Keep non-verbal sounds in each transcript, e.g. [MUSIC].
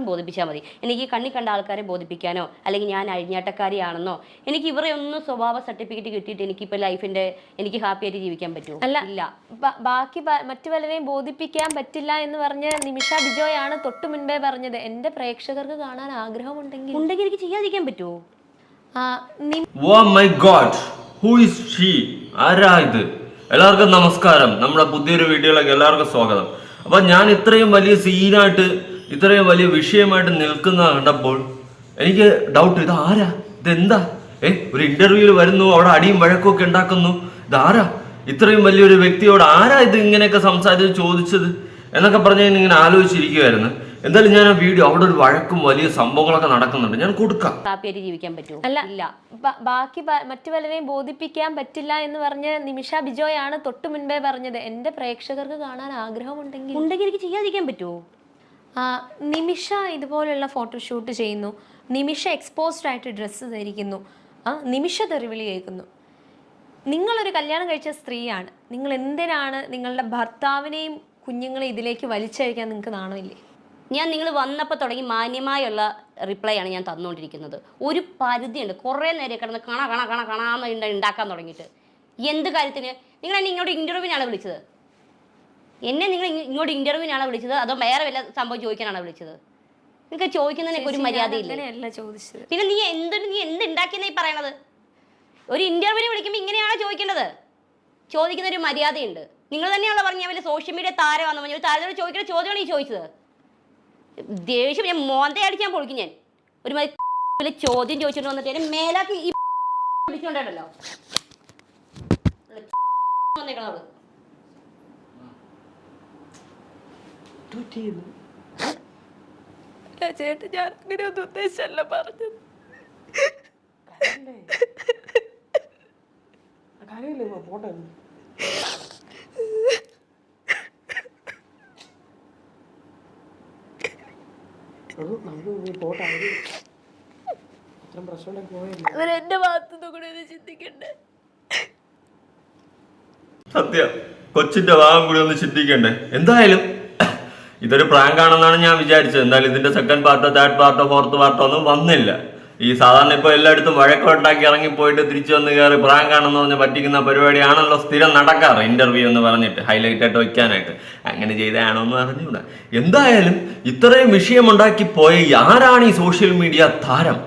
മാത്രം ബോധിപ്പിച്ചാൽ മതി. എനിക്ക് കണ്ണി കണ്ട ആൾക്കാരെ ബോധിപ്പിക്കാനോ അല്ലെങ്കിൽ ഞാൻ അഴിഞ്ഞാട്ടക്കാരിയാണെന്നോ എനിക്ക് ഇവരെ ഒന്നും സ്വഭാവ സർട്ടിഫിക്കറ്റ് കിട്ടിയിട്ട് എനിക്ക് എനിക്കിപ്പോൾ ലൈഫിന്റെ എനിക്ക് ഹാപ്പി ആയിട്ട് ജീവിക്കാൻ പറ്റുമോ അല്ല ഇല്ല. ബാക്കി മറ്റു പലരെയും ബോധിപ്പിക്കാൻ പറ്റില്ല എന്ന് പറഞ്ഞ നിമിഷ ബിജോയാണ് തൊട്ടു മുൻപേ പറഞ്ഞത്. എന്റെ പ്രേക്ഷകർക്ക് കാണാൻ ആഗ്രഹമുണ്ടെങ്കിൽ. ഉണ്ടെങ്കിൽ എനിക്ക് ചെയ്യാതിരിക്കാൻ പറ്റുമോ ഓ my god who is she ആരാ ഇത്? എല്ലാവർക്കും നമസ്കാരം. നമ്മുടെ പുതിയൊരു വീഡിയോയിലേക്ക് എല്ലാവർക്കും സ്വാഗതം. അപ്പൊ ഞാൻ ഇത്രയും വലിയ സീനായിട്ട് ഇത്രയും വലിയ വിഷയമായിട്ട് നിൽക്കുന്ന കണ്ടപ്പോൾ എനിക്ക് ഡൗട്ട് ഇത് ആരാ? ഇതെന്താ? ഏ ഒരു ഇന്റർവ്യൂവിൽ വരുന്നു അവിടെ അടിയും വഴക്കൊക്കെ ഒക്കെ ഉണ്ടാക്കുന്നു. ഇതാരാ ഇത്രയും വലിയൊരു വ്യക്തിയോട് ആരാ ഇത് ഇങ്ങനെയൊക്കെ സംസാരിച്ച് ചോദിച്ചത്? എന്നൊക്കെ പറഞ്ഞ് ഞാൻ ഇങ്ങനെ ആലോചിച്ചിരിക്കുവായിരുന്നു. എന്തായാലും ഞാൻ ആ വീഡിയോ അവിടെ ഒരു വഴക്കും വലിയ സംഭവങ്ങളൊക്കെ നടക്കുന്നുണ്ട്. ഞാൻ കൊടുക്കാം. ഹാപ്പി ജീവിക്കാൻ പറ്റുമോ? അല്ല ഇല്ല. ബാക്കി മറ്റു പലരെയും ബോധിപ്പിക്കാൻ പറ്റില്ല എന്ന് പറഞ്ഞ നിമിഷ ബിജോയാണ് തൊട്ടു മുൻപേ പറഞ്ഞത്. എന്റെ പ്രേക്ഷകർക്ക് കാണാൻ ആഗ്രഹമുണ്ടെങ്കിൽ ഉണ്ടെങ്കിൽ എനിക്ക് ചെയ്യാതിരിക്കാൻ പറ്റുമോ? നിമിഷ ഇതുപോലുള്ള ഫോട്ടോഷൂട്ട് ചെയ്യുന്നു. നിമിഷ എക്സ്പോസ്ഡ് ആയിട്ട് ഡ്രസ്സ് ധരിക്കുന്നു. നിമിഷ തെറിവിളി കേൾക്കുന്നു. നിങ്ങളൊരു കല്യാണം കഴിച്ച സ്ത്രീയാണ്. നിങ്ങൾ എന്തിനാണ് നിങ്ങളുടെ ഭർത്താവിനെയും കുഞ്ഞുങ്ങളെ ഇതിലേക്ക് വലിച്ചഴിക്കാൻ നിങ്ങൾക്ക് നാണമില്ലേ? ഞാൻ നിങ്ങൾ വന്നപ്പോൾ തുടങ്ങി മാന്യമായുള്ള റിപ്ലൈ ആണ് ഞാൻ തന്നുകൊണ്ടിരിക്കുന്നത്. ഒരു പരിധിയുണ്ട്. കുറേ നേരം കിടന്ന് കണ കണ കണ കണാന്ന് ഉണ്ടാക്കാൻ തുടങ്ങിയിട്ട്. എന്ത് കാര്യത്തിന്? നിങ്ങൾ എന്നെ ഇങ്ങോട്ട് ഇന്റർവ്യൂവിനാണ് വിളിച്ചത്. എന്നെ നിങ്ങൾ ഇങ്ങോട്ട് ഇന്റർവ്യൂവിനാണോ വിളിച്ചത്? അതോ വേറെ വല്ല സംഭവം ചോദിക്കാനാണോ വിളിച്ചത്? നിങ്ങൾക്ക് ചോദിക്കുന്നതിനൊക്കെ ഒരു മര്യാദയില്ല? പിന്നെ നീ എന്തൊരു നീ എന്ത് ഉണ്ടാക്കിയെന്നാ ഈ പറയണത്? ഒരു ഇന്റർവ്യൂവിന് വിളിക്കുമ്പോൾ ഇങ്ങനെയാണോ ചോദിക്കേണ്ടത് ചോദിക്കുന്ന ഒരു മര്യാദയുണ്ട്. നിങ്ങൾ തന്നെയാണല്ലോ പറഞ്ഞ വലിയ സോഷ്യൽ മീഡിയ താരമാണെന്ന് പറഞ്ഞു ഒരു താരത്തോട് ചോദിക്കുന്ന ചോദ്യമാണ് ഈ ചോദിച്ചത്? ദേഷ്യം ഞാൻ മോന്തെ അടിക്കാൻ പൊളിക്കും ഞാൻ. ഒരു മാതിരി ചോദ്യം ചോദിച്ചിട്ട് വന്നിട്ട് എന്നെ മേലാക്കി ഈ [LAUGHS] പിടിച്ചോണ്ടല്ലോ [LAUGHS] വന്നേക്കണത് ചേട്ടൻ ഞാൻ അങ്ങനെ ഒന്നും ഉദ്ദേശമല്ല പറഞ്ഞത്. പോട്ടെ. അവരെന്റെ ഭാഗത്തുനിന്ന് കൂടെ ചിന്തിക്കണ്ടേ? സത്യം കൊച്ചിന്റെ ഭാഗം കൂടി ഒന്ന് ചിന്തിക്കണ്ടേ? എന്തായാലും ഇതൊരു പ്രാങ്ക് ആണെന്നാണ് ഞാൻ വിചാരിച്ചത്. എന്തായാലും ഇതിന്റെ സെക്കൻഡ് പാർട്ടോ തേർഡ് പാർട്ടോ ഫോർത്ത് പാർട്ടോ ഒന്നും വന്നില്ല. ഈ സാധാരണ ഇപ്പോൾ എല്ലായിടത്തും വഴക്കോട്ടാക്കി ഇറങ്ങി പോയിട്ട് തിരിച്ചു വന്ന് കയറി പ്രാങ്ക് ആണെന്ന് പറഞ്ഞ് പറ്റിക്കുന്ന പരിപാടിയാണല്ലോ സ്ഥിരം നടക്കാറ് ഇന്റർവ്യൂ എന്ന് പറഞ്ഞിട്ട് ഹൈലൈറ്റ് ആയിട്ട് വയ്ക്കാനായിട്ട് അങ്ങനെ ചെയ്തതാണോ എന്ന് അറിഞ്ഞൂടാ എന്തായാലും ഇത്രയും വിഷയമുണ്ടാക്കി പോയ ആരാണ് ഈ സോഷ്യൽ മീഡിയ താരം?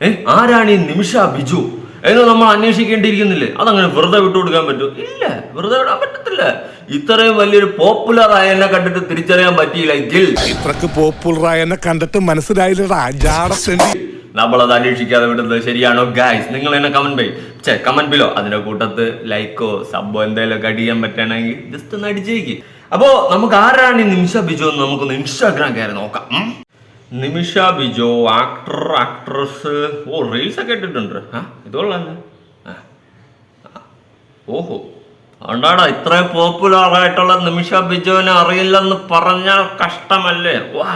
ഏഹ് ആരാണ് ഈ നിമിഷ ബിജു? എന്ന് നമ്മൾ അന്വേഷിക്കേണ്ടിയിരിക്കുന്നില്ലേ? അതങ്ങനെ വെറുതെ വിട്ടു കൊടുക്കാൻ പറ്റുമോ ഇല്ല വെറുതെ വിടാൻ പറ്റത്തില്ല. ഇത്രയും വലിയൊരു പോപ്പുലർ ആയ എന്നെ കണ്ടിട്ട് തിരിച്ചറിയാൻ പറ്റിയില്ല എങ്കിൽ. ഇത്രക്ക് പോപ്പുലർ എന്നെ കണ്ടിട്ട് മനസ്സിലായില്ലടാ നമ്മളത് അന്വേഷിക്കാതെ വിടുന്നത് ശരിയാണോ ഗായ്സ് നിങ്ങൾ എന്നെ കമന്റ് ബൈ ചേ കമന്റ് ബിലോ അതിന്റെ കൂട്ടത്ത് ലൈക്കോ സബോ എന്തെങ്കിലും ഒക്കെ അടിക്കാൻ പറ്റുകയാണെങ്കിൽ ജസ്റ്റ് ഒന്ന് അടിച്ചേക്ക് അപ്പോ നമുക്ക് ആരാണ് ഈ നിമിഷ ബിജു എന്ന് നമുക്കൊന്ന് ഇൻസ്റ്റാഗ്രാം കയറി നോക്കാം? നിമിഷ ബിജോ ആക്ടർ ആക്ട്രസ് ഓ റീൽസ് ഒക്കെ ഇട്ടിട്ടുണ്ട്. ആ ഇതുള്ളല്ലേ ഓഹോ. അതുകൊണ്ടാണ് ഇത്രയും പോപ്പുലർ ആയിട്ടുള്ള നിമിഷ ബിജോനെ അറിയില്ലെന്ന് പറഞ്ഞാൽ കഷ്ടമല്ലേ? വാ.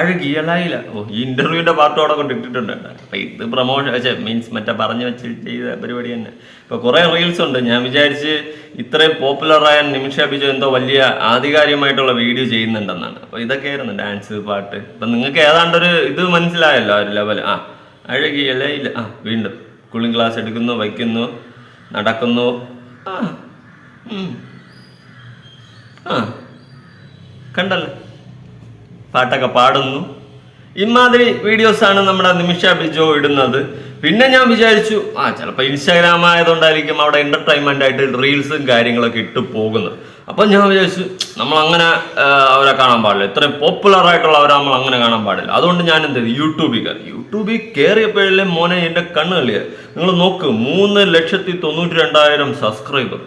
അഴകിയലായില്ല ഓ ഈ ഇന്റർവ്യൂവിന്റെ പാർട്ട് അവിടെ കൊണ്ടിട്ടിട്ടുണ്ട് അപ്പൊ ഇത് പ്രൊമോഷൻ മീൻസ് മറ്റേ പറഞ്ഞു വെച്ച് ചെയ്ത പരിപാടി തന്നെ. ഇപ്പൊ കുറെ റീൽസ് ഉണ്ട്. ഞാൻ വിചാരിച്ച് ഇത്രയും പോപ്പുലറായ നിമിഷ ബിജു എന്തോ വലിയ ആധികാരികമായിട്ടുള്ള വീഡിയോ ചെയ്യുന്നുണ്ടെന്നാണ്. അപ്പൊ ഇതൊക്കെ ആയിരുന്നു ഡാൻസ് പാട്ട്. ഇപ്പൊ നിങ്ങൾക്ക് ഏതാണ്ട് ഒരു ഇത് മനസ്സിലായല്ലോ ഒരു ലെവൽ ആ അഴകിയലയില്ല ആ വീണ്ടും കൂളിംഗ് ഗ്ലാസ് എടുക്കുന്നു വയ്ക്കുന്നു നടക്കുന്നു. ആ കണ്ടല്ലോ? പാട്ടൊക്കെ പാടുന്നു. ഇമാതിരി വീഡിയോസാണ് നമ്മുടെ നിമിഷ ബിജോ ഇടുന്നത്. പിന്നെ ഞാൻ വിചാരിച്ചു ആ ചിലപ്പോൾ ഇൻസ്റ്റാഗ്രാം ആയതുകൊണ്ടായിരിക്കും അവിടെ എന്റർടൈൻമെന്റ് ആയിട്ട് റീൽസും കാര്യങ്ങളൊക്കെ ഇട്ടു പോകുന്നത്. അപ്പം ഞാൻ വിചാരിച്ചു നമ്മൾ അങ്ങനെ അവരെ കാണാൻ പാടില്ല. ഇത്രയും പോപ്പുലർ ആയിട്ടുള്ളവരെ നമ്മൾ അങ്ങനെ കാണാൻ പാടില്ല. അതുകൊണ്ട് ഞാൻ എന്ത് ചെയ്തു? യൂട്യൂബിൽ കയറി. യൂട്യൂബിൽ കയറിയപ്പോഴല്ലേ മോനെ എന്റെ കണ്ണ് കളിയ. നിങ്ങൾ നോക്ക് മൂന്ന് ലക്ഷത്തി തൊണ്ണൂറ്റി രണ്ടായിരം സബ്സ്ക്രൈബർ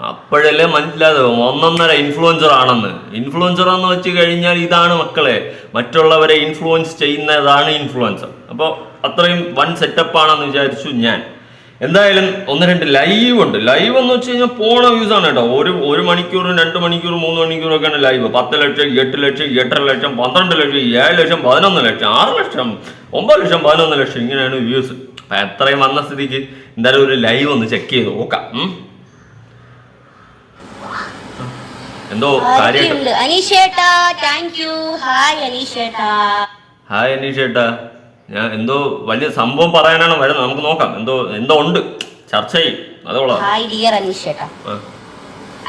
അപ്പോഴല്ലേ മനസ്സിലാകും ഒന്നൊന്നര ഇൻഫ്ലുവൻസർ ആണെന്ന്. ഇൻഫ്ലുവൻസർ എന്ന് വെച്ച് കഴിഞ്ഞാൽ ഇതാണ് മക്കളെ. മറ്റുള്ളവരെ ഇൻഫ്ലുവൻസ് ചെയ്യുന്നതാണ് ഇൻഫ്ലുവൻസർ അപ്പോൾ അത്രയും വൺ സെറ്റപ്പ് ആണെന്ന് വിചാരിച്ചു ഞാൻ. എന്തായാലും ഒന്ന് രണ്ട് ലൈവ് ഉണ്ട്. ലൈവ് എന്ന് വെച്ച് കഴിഞ്ഞാൽ പോണ വ്യൂസ് ആണ് കേട്ടോ. ഒരു ഒരു മണിക്കൂറും രണ്ട് മണിക്കൂറും മൂന്ന് മണിക്കൂറൊക്കെയാണ് ലൈവ് പത്ത് ലക്ഷം എട്ട് ലക്ഷം എട്ടര ലക്ഷം പന്ത്രണ്ട് ലക്ഷം ഏഴ് ലക്ഷം പതിനൊന്ന് ലക്ഷം ആറ് ലക്ഷം ഒമ്പത് ലക്ഷം പതിനൊന്ന് ലക്ഷം ഇങ്ങനെയാണ് വ്യൂസ് അപ്പം എത്രയും വന്ന സ്ഥിതിക്ക് എന്തായാലും ഒരു ലൈവ് ഒന്ന് ചെക്ക് ചെയ്ത് നോക്കാം. എന്തോ കാര്യം ആരൊക്കെയുണ്ട് അനീഷേട്ടാ താങ്ക് യു ഹായ് അനീഷേട്ടാ. ഹായ് ഞാൻ എന്തോ വലിയ സംഭവം പറയാനാണ് വരുന്നത്. നമുക്ക് നോക്കാം. എന്തോ എന്തോ ഉണ്ട്. ചർച്ച ചെയ്യും അതോളാം. ഹായ് ഡിയർ അനീഷേട്ടാ.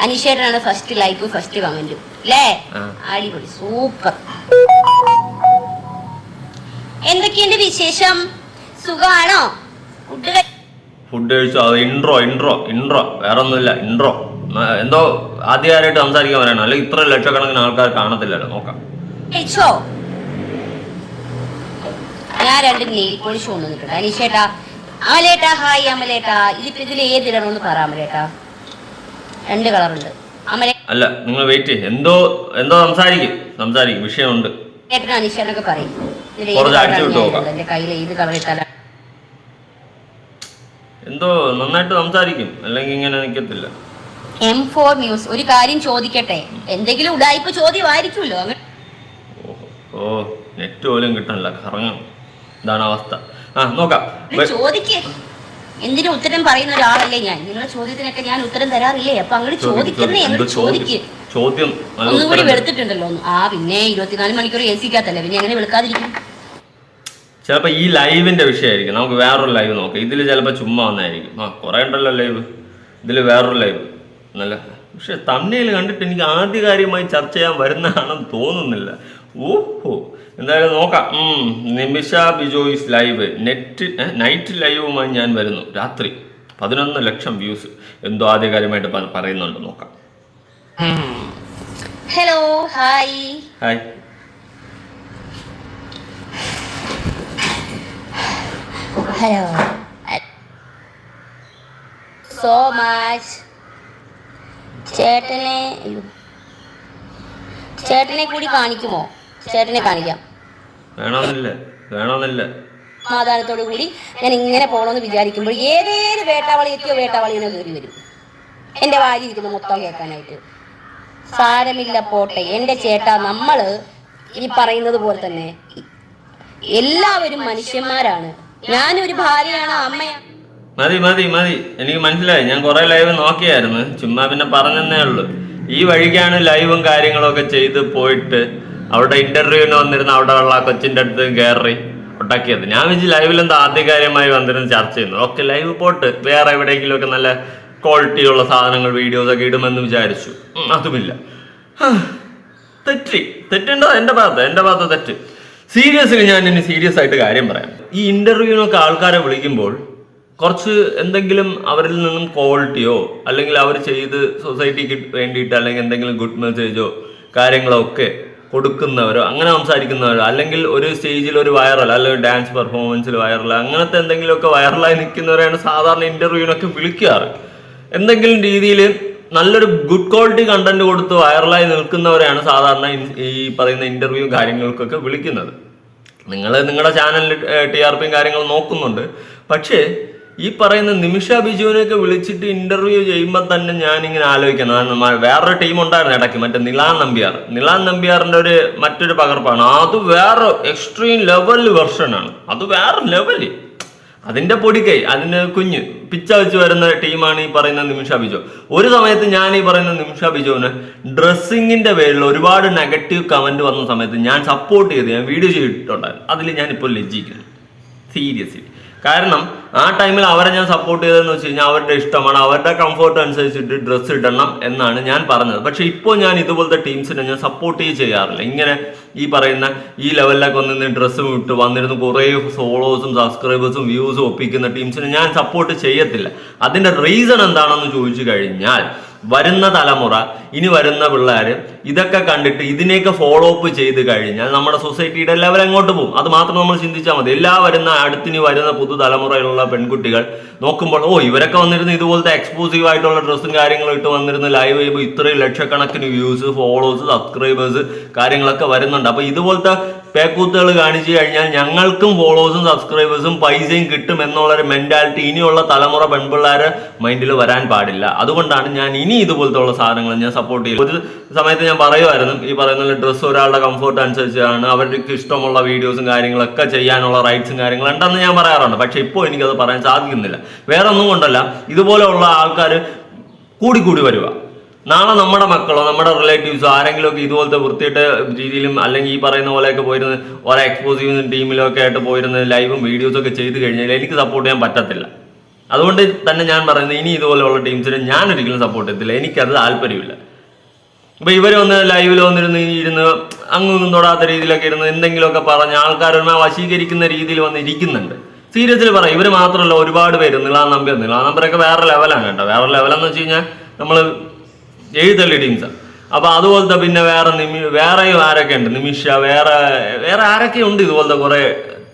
അനീഷേട്ടനാണ് ഫസ്റ്റ് ലൈക്ക് ഫസ്റ്റ് കമന്റും അല്ലേ അടിപൊളി. സൂപ്പർ എന്തൊക്കെയുണ്ട് വിശേഷം? സുഖാണോ ഫുഡ് ഫുഡ് കഴിച്ചു? അത് ഇൻട്രോ ഇൻട്രോ ഇൻട്രോ വേറെ ഒന്നുമില്ല ഇൻട്രോ എന്തോ ആദ്യമായിട്ട് സംസാരിക്കാൻ പറയണം. അല്ലെങ്കിൽ ഇത്ര ലക്ഷക്കണക്കിന് ആൾക്കാർ കാണത്തില്ലല്ലോ. നോക്കാം. ഞാൻ രണ്ട് നെയിൽ പോളിഷ് കൊണ്ടുവന്നിട്ടുണ്ട് അനീഷേട്ടാ അമലേട്ടാ ഹായ് അമലേട്ടാ. ഇതിപ്പോ ഇതിൽ ഏതിടണമെന്ന് പറ അമലേട്ടാ. രണ്ട് കളറുണ്ട് അമലേ അല്ല നിങ്ങൾ വെയിറ്റ് എന്തോ എന്തോ സംസാരിക്കും. സംസാരിക്കും. വിഷയമുണ്ട്. ചേട്ടനും അനീഷേട്ടനൊക്കെ പറയും? എന്റെ കയ്യിൽ ഏത് കളർ ഇട്ടാലാണ് എന്തോ നന്നായിട്ട് സംസാരിക്കും. അല്ലെങ്കിൽ ഇങ്ങനെ നിൽക്കത്തില്ല. എം ഫോർ ന്യൂസ് ഒരു കാര്യം ചോദിക്കട്ടെ? എന്തെങ്കിലും ഉടായ്പ ചോദ്യമായിരിക്കുമല്ലോ. ഓ നെറ്റ് പോലും കിട്ടണില്ല. കറങ്ങും ഇതാണ് അവസ്ഥ. ആ നോക്കാം. ചോദിക്കേ. എന്തിനും ഉത്തരം പറയുന്ന ഒരാളല്ലേ ഞാൻ? നിങ്ങളുടെ ചോദ്യത്തിനൊക്കെ ഞാൻ ഉത്തരം തരാറില്ലേ? അപ്പൊ അങ്ങനെ ചോദിക്കുന്നേ ചോദിക്ക്. എന്ത് ചോദിക്ക്? ചോദ്യം ഒന്നുകൂടി. വെളുത്തിട്ടുണ്ടല്ലോ ആ പിന്നെ ഇരുപത്തിനാല് മണിക്കൂർ എ സിക്കകത്തല്ലേ പിന്നെ എങ്ങനെ വെളുക്കാതിരിക്കും? ചിലപ്പോ ഈ ലൈവിന്റെ വിഷയമായിരിക്കും. നമുക്ക് വേറൊരു ലൈവ് നോക്കാം. ഇതിൽ ചിലപ്പോ ചുമ്മാ വന്നായിരിക്കും. ആ കുറെ ഉണ്ടല്ലോ ലൈവ്. ഇതിൽ വേറൊരു ലൈവ്. നല്ല പക്ഷെ തമ്മിൽ കണ്ടിട്ട് എനിക്ക് ആധികാരികമായി ചർച്ച ചെയ്യാൻ വരുന്നതാണെന്ന് തോന്നുന്നില്ല. ഓഹോ. എന്തായാലും നോക്കാം. Nimisha Bijoy's live net night ലൈവുമായി ഞാൻ വരുന്നു. രാത്രി പതിനൊന്ന് ലക്ഷം വ്യൂസ് എന്തോ ആധികാരികമായിട്ട് പറയുന്നുണ്ട്. നോക്കാം. Hello hi hi hello so much ചേട്ടനെ അയ്യോ. ചേട്ടനെ കൂടി കാണിക്കുമോ? ചേട്ടനെ കാണിക്കാം. വേണമെന്നില്ല വേണമെന്നില്ല. സമാധാനത്തോടു കൂടി ഞാൻ ഇങ്ങനെ പോകണമെന്ന് വിചാരിക്കുമ്പോൾ ഏതേത് വേട്ടാവളി എത്തിയോ വേട്ടാവളി ഇങ്ങനെ കയറി വരും. എന്റെ വാരി ഇരിക്കുന്നു മൊത്തം കേൾക്കാനായിട്ട്. സാരമില്ല പോട്ടെ എന്റെ ചേട്ടാ നമ്മൾ ഈ പറയുന്നത് പോലെ തന്നെ. എല്ലാവരും മനുഷ്യന്മാരാണ്. ഞാനൊരു ഭാര്യയാണ് അമ്മയാണ്. മതി മതി മതി. എനിക്ക് മനസ്സിലായി. ഞാൻ കുറെ ലൈവ് നോക്കിയായിരുന്നു. ചുമ്മാ പിന്നെ പറഞ്ഞതേ ഉള്ളൂ. ഈ വഴിക്കാണ് ലൈവും കാര്യങ്ങളൊക്കെ ചെയ്ത് പോയിട്ട് അവിടെ ഇന്റർവ്യൂവിന് വന്നിരുന്ന അവിടെ ഉള്ള കൊച്ചിന്റെ അടുത്ത് കയറി ഉണ്ടാക്കിയത്. ഞാൻ വെച്ച് ലൈവിൽ എന്താ ആദ്യകാര്യമായി വന്നിരുന്ന് ചർച്ച ചെയ്യുന്നു ഓക്കെ ലൈവ് പോട്ട്. വേറെ എവിടെയെങ്കിലും ഒക്കെ നല്ല ക്വാളിറ്റിയുള്ള സാധനങ്ങൾ വീഡിയോസ് ഒക്കെ ഇടുമെന്ന് വിചാരിച്ചു. അതുമില്ല. തെറ്റി. തെറ്റുണ്ടോ? എന്റെ ഭാഗത്ത്. എന്റെ ഭാഗത്ത് തെറ്റ്. സീരിയസ്ലി ഞാൻ ഇനി സീരിയസ് ആയിട്ട് കാര്യം പറയാം. ഈ ഇന്റർവ്യൂവിനൊക്കെ ആൾക്കാരെ വിളിക്കുമ്പോൾ കുറച്ച് എന്തെങ്കിലും അവരിൽ നിന്നും ക്വാളിറ്റിയോ അല്ലെങ്കിൽ അവർ ചെയ്ത് സൊസൈറ്റിക്ക് വേണ്ടിയിട്ട് അല്ലെങ്കിൽ എന്തെങ്കിലും ഗുഡ് മെസ്സേജോ കാര്യങ്ങളോ ഒക്കെ കൊടുക്കുന്നവരോ അങ്ങനെ സംസാരിക്കുന്നവരോ അല്ലെങ്കിൽ ഒരു സ്റ്റേജിൽ ഒരു വൈറൽ അല്ലെങ്കിൽ ഡാൻസ് പെർഫോമൻസിൽ വൈറൽ അങ്ങനത്തെ എന്തെങ്കിലുമൊക്കെ വൈറലായി നിൽക്കുന്നവരെയാണ് സാധാരണ ഇന്റർവ്യൂവിനൊക്കെ വിളിക്കാറ്. എന്തെങ്കിലും രീതിയിൽ നല്ലൊരു ഗുഡ് ക്വാളിറ്റി കണ്ടന്റ് കൊടുത്ത് വൈറലായി നിൽക്കുന്നവരെയാണ് സാധാരണ ഈ പറയുന്ന ഇന്റർവ്യൂ കാര്യങ്ങൾക്കൊക്കെ വിളിക്കുന്നത്. നിങ്ങൾ നിങ്ങളുടെ ചാനലിൽ ടി ആർ പിയും കാര്യങ്ങളും നോക്കുന്നുണ്ട്. പക്ഷേ ഈ പറയുന്ന നിമിഷ ബിജുവിനെയൊക്കെ വിളിച്ചിട്ട് ഇന്റർവ്യൂ ചെയ്യുമ്പോൾ തന്നെ ഞാൻ ഇങ്ങനെ ആലോചിക്കുന്നത് വേറൊരു ടീം ഉണ്ടായിരുന്നു ഇടയ്ക്ക്. മറ്റേ നിലാൻ നമ്പ്യാർ. നിലാൻ നമ്പ്യാറിന്റെ ഒരു മറ്റൊരു പകർപ്പാണ്. അത് വേറെ എക്സ്ട്രീം ലെവൽ വെർഷനാണ് അത് വേറെ ലെവൽ അതിന്റെ പൊടിക്കൈ അതിന് കുഞ്ഞ് പിച്ച വെച്ച് വരുന്ന ടീമാണ് ഈ പറയുന്ന നിമിഷ ബിജോ. ഒരു സമയത്ത് ഞാൻ ഈ പറയുന്ന നിമിഷ ബിജോന് ഡ്രസ്സിങ്ങിന്റെ പേരിൽ ഒരുപാട് നെഗറ്റീവ് കമന്റ് വന്ന സമയത്ത് ഞാൻ സപ്പോർട്ട് ചെയ്ത് ഞാൻ വീഡിയോ ചെയ്തിട്ടുണ്ടായിരുന്നു. അതിൽ ഞാൻ ഇപ്പോൾ ലജ്ജിക്കുന്നു. സീരിയസ്ലി കാരണം ആ ടൈമിൽ അവരെ ഞാൻ സപ്പോർട്ട് ചെയ്തതെന്ന് വെച്ച് കഴിഞ്ഞാൽ അവരുടെ ഇഷ്ടമാണ്. അവരുടെ കംഫർട്ട് അനുസരിച്ചിട്ട് ഡ്രസ്സ് ഇടണം എന്നാണ് ഞാൻ പറഞ്ഞത്. പക്ഷെ ഇപ്പോൾ ഞാൻ ഇതുപോലത്തെ ടീംസിനെ ഞാൻ സപ്പോർട്ട് ചെയ്യാറില്ല. ഇങ്ങനെ ഈ പറയുന്ന ഈ ലെവലിലൊക്കെ വന്നിരുന്ന് ഡ്രസ്സും ഇട്ട് വന്നിരുന്ന് കുറേ ഫോളോവേഴ്സും സബ്സ്ക്രൈബേഴ്സും വ്യൂസും ഒപ്പിക്കുന്ന ടീംസിനെ ഞാൻ സപ്പോർട്ട് ചെയ്യത്തില്ല. അതിന്റെ റീസൺ എന്താണെന്ന് ചോദിച്ചു കഴിഞ്ഞാൽ വരുന്ന തലമുറ ഇനി വരുന്ന പിള്ളേർ ഇതൊക്കെ കണ്ടിട്ട് ഇതിനെയൊക്കെ ഫോളോ അപ്പ് ചെയ്ത് കഴിഞ്ഞാൽ നമ്മുടെ സൊസൈറ്റിയുടെ ലെവൽ എങ്ങോട്ട് പോകും? അത് മാത്രം നമ്മൾ ചിന്തിച്ചാൽ മതി. എല്ലാ വരുന്ന അടുത്തിനി വരുന്ന പുതുതലമുറയിലുള്ള പെൺകുട്ടികൾ നോക്കുമ്പോൾ ഓ ഇവരൊക്കെ വന്നിരുന്നു ഇതുപോലത്തെ എക്സ്ക്ലൂസീവ് ആയിട്ടുള്ള ഡ്രസ്സും കാര്യങ്ങളും ഇട്ട് വന്നിരുന്ന ലൈവ് ചെയ്യുമ്പോൾ ഇത്രയും ലക്ഷക്കണക്കിന് വ്യൂസ് ഫോളോസ് സബ്സ്ക്രൈബേഴ്സ് കാര്യങ്ങളൊക്കെ വരുന്നുണ്ട്. അപ്പൊ ഇതുപോലത്തെ പേക്കൂത്തുകൾ കാണിച്ചു കഴിഞ്ഞാൽ ഞങ്ങൾക്കും ഫോളോവേഴ്സും സബ്സ്ക്രൈബേഴ്സും പൈസയും കിട്ടും എന്നുള്ളൊരു മെന്റാലിറ്റി ഇനിയുള്ള തലമുറ പെൺപിള്ളേരെ മൈൻഡിൽ വരാൻ പാടില്ല. അതുകൊണ്ടാണ് ഞാൻ ഇനി ഇതുപോലത്തെ ഉള്ള സാധനങ്ങൾ ഞാൻ സപ്പോർട്ട് ചെയ്യും ഒരു സമയത്ത് ഞാൻ പറയുമായിരുന്നു ഈ പറയുന്ന ഡ്രസ്സ് ഒരാളുടെ കംഫർട്ട് അനുസരിച്ചാണ് അവർക്ക് ഇഷ്ടമുള്ള വീഡിയോസും കാര്യങ്ങളൊക്കെ ചെയ്യാനുള്ള റൈറ്റ്സും കാര്യങ്ങളും ഉണ്ടെന്ന് ഞാൻ പറയാറുണ്ട്. പക്ഷെ ഇപ്പോൾ എനിക്കത് പറയാൻ സാധിക്കുന്നില്ല. വേറെ ഒന്നും കൊണ്ടല്ല ഇതുപോലെയുള്ള ആൾക്കാർ കൂടിക്കൂടി വരിക നാളെ നമ്മുടെ മക്കളോ നമ്മുടെ റിലേറ്റീവ്സോ ആരെങ്കിലും ഒക്കെ ഇതുപോലത്തെ വൃത്തിയിട്ട് രീതിയിലും അല്ലെങ്കിൽ ഈ പറയുന്ന പോലെയൊക്കെ പോയിരുന്ന് ഓരോ എക്സ്പോസീവ് ടീമിലും ഒക്കെ ആയിട്ട് പോയിരുന്ന് ലൈവും വീഡിയോസും ഒക്കെ ചെയ്ത് കഴിഞ്ഞാൽ എനിക്ക് സപ്പോർട്ട് ചെയ്യാൻ പറ്റത്തില്ല. അതുകൊണ്ട് തന്നെ ഞാൻ പറയുന്നത് ഇനി ഇതുപോലെയുള്ള ടീംസിനെ ഞാൻ ഒരിക്കലും സപ്പോർട്ട് ചെയ്യത്തില്ല. എനിക്കത് താല്പര്യമില്ല. ഇപ്പൊ ഇവർ വന്ന് ലൈവിൽ വന്നിരുന്ന് ഇരുന്ന് അങ്ങും തൊടാത്ത രീതിയിലൊക്കെ ഇരുന്ന് എന്തെങ്കിലുമൊക്കെ പറഞ്ഞ് ആൾക്കാരൊരുമ വശീകരിക്കുന്ന രീതിയിൽ വന്ന് ഇരിക്കുന്നുണ്ട്. സീരിയസിൽ പറയാം ഇവർ മാത്രമല്ല ഒരുപാട് പേര്. നിളാ നമ്പർ നിളാ നമ്പറൊക്കെ വേറെ ലെവലാണ് കേട്ടോ. വേറെ ലെവലെന്ന് വെച്ച് കഴിഞ്ഞാൽ നമ്മൾ എഴുതള്ളി ടീംസാണ് അപ്പൊ അതുപോലത്തെ പിന്നെ വേറെ നിമി വേറെയും ആരൊക്കെ ഉണ്ട്? നിമിഷ വേറെ വേറെ ആരൊക്കെ ഉണ്ട് ഇതുപോലത്തെ കുറെ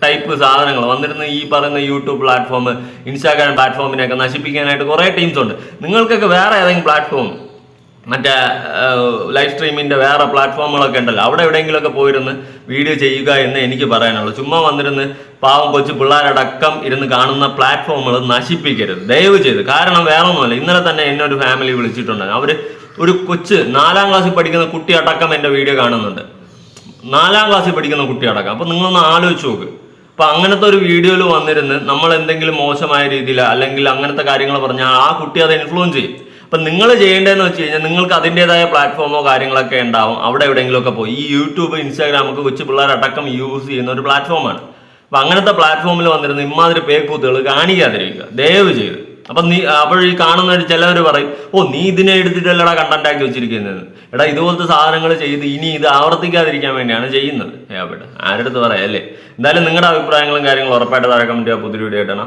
ടൈപ്പ് സാധനങ്ങൾ. വന്നിരുന്ന ഈ പറയുന്ന യൂട്യൂബ് പ്ലാറ്റ്ഫോം ഇൻസ്റ്റാഗ്രാം പ്ലാറ്റ്ഫോമിനെയൊക്കെ നശിപ്പിക്കാനായിട്ട് കുറെ ടീംസ് ഉണ്ട്. നിങ്ങൾക്കൊക്കെ വേറെ ഏതെങ്കിലും പ്ലാറ്റ്ഫോം മറ്റേ ലൈവ് സ്ട്രീമിന്റെ വേറെ പ്ലാറ്റ്ഫോമുകളൊക്കെ ഉണ്ടല്ലോ. അവിടെ എവിടെയെങ്കിലുമൊക്കെ പോയിരുന്ന് വീഡിയോ ചെയ്യുക എന്ന് എനിക്ക് പറയാനുള്ളൂ. ചുമ്മാ വന്നിരുന്ന് പാവം കൊച്ചു പിള്ളേരടക്കം ഇരുന്ന് കാണുന്ന പ്ലാറ്റ്ഫോമുകൾ നശിപ്പിക്കരുത്. ദയവ് ചെയ്ത്. കാരണം വേറെ ഒന്നുമല്ല ഇന്നലെ തന്നെ എന്നെ ഒരു ഫാമിലി വിളിച്ചിട്ടുണ്ട് അവർ ഒരു കൊച്ച് നാലാം ക്ലാസ്സിൽ പഠിക്കുന്ന കുട്ടി അടക്കം എന്റെ വീഡിയോ കാണുന്നുണ്ട്. നാലാം ക്ലാസ്സിൽ പഠിക്കുന്ന കുട്ടി അടക്കം. അപ്പം നിങ്ങളൊന്ന് ആലോചിച്ച് നോക്ക്. അപ്പം അങ്ങനത്തെ ഒരു വീഡിയോയിൽ വന്നിരുന്ന് നമ്മൾ എന്തെങ്കിലും മോശമായ രീതിയിൽ അല്ലെങ്കിൽ അങ്ങനത്തെ കാര്യങ്ങൾ പറഞ്ഞാൽ ആ കുട്ടി അത് ഇൻഫ്ലുവൻസ് ചെയ്യും. അപ്പം നിങ്ങൾ ചെയ്യേണ്ടതെന്ന് വെച്ച് കഴിഞ്ഞാൽ നിങ്ങൾക്ക് അതിന്റെതായ പ്ലാറ്റ്ഫോമോ കാര്യങ്ങളൊക്കെ ഉണ്ടാവും. അവിടെ എവിടെയെങ്കിലുമൊക്കെ പോയി. ഈ യൂട്യൂബ് ഇൻസ്റ്റാഗ്രാമൊക്കെ കൊച്ചു പിള്ളേരടക്കം യൂസ് ചെയ്യുന്ന ഒരു പ്ലാറ്റ്ഫോമാണ് അപ്പം അങ്ങനത്തെ പ്ലാറ്റ്ഫോമിൽ വന്നിരുന്ന ഇമാതിരി പേക്കൂത്തുകൾ കാണിക്കാതിരിക്കുക. ദയവ് ചെയ്ത്. അപ്പൊ നീ അപ്പോൾ ഈ കാണുന്നവർ ചിലവർ പറയും ഓ നീ ഇതിനെ എടുത്തിട്ടല്ലടാ കണ്ടന്റ് ആക്കി വെച്ചിരിക്കുന്നത്. എടാ ഇതുപോലത്തെ സാധനങ്ങൾ ചെയ്ത് ഇനി ഇത് ആവർത്തിക്കാതിരിക്കാൻ വേണ്ടിയാണ് ചെയ്യുന്നത്. ഏ ആരുടെ അടുത്ത് പറയാം അല്ലേ? എന്തായാലും നിങ്ങളുടെ അഭിപ്രായങ്ങളും കാര്യങ്ങളും ഉറപ്പായിട്ട് താഴെ കമന്റ് ചെയ്യുക പുതിയ വീഡിയോ ആയിട്ടാണ്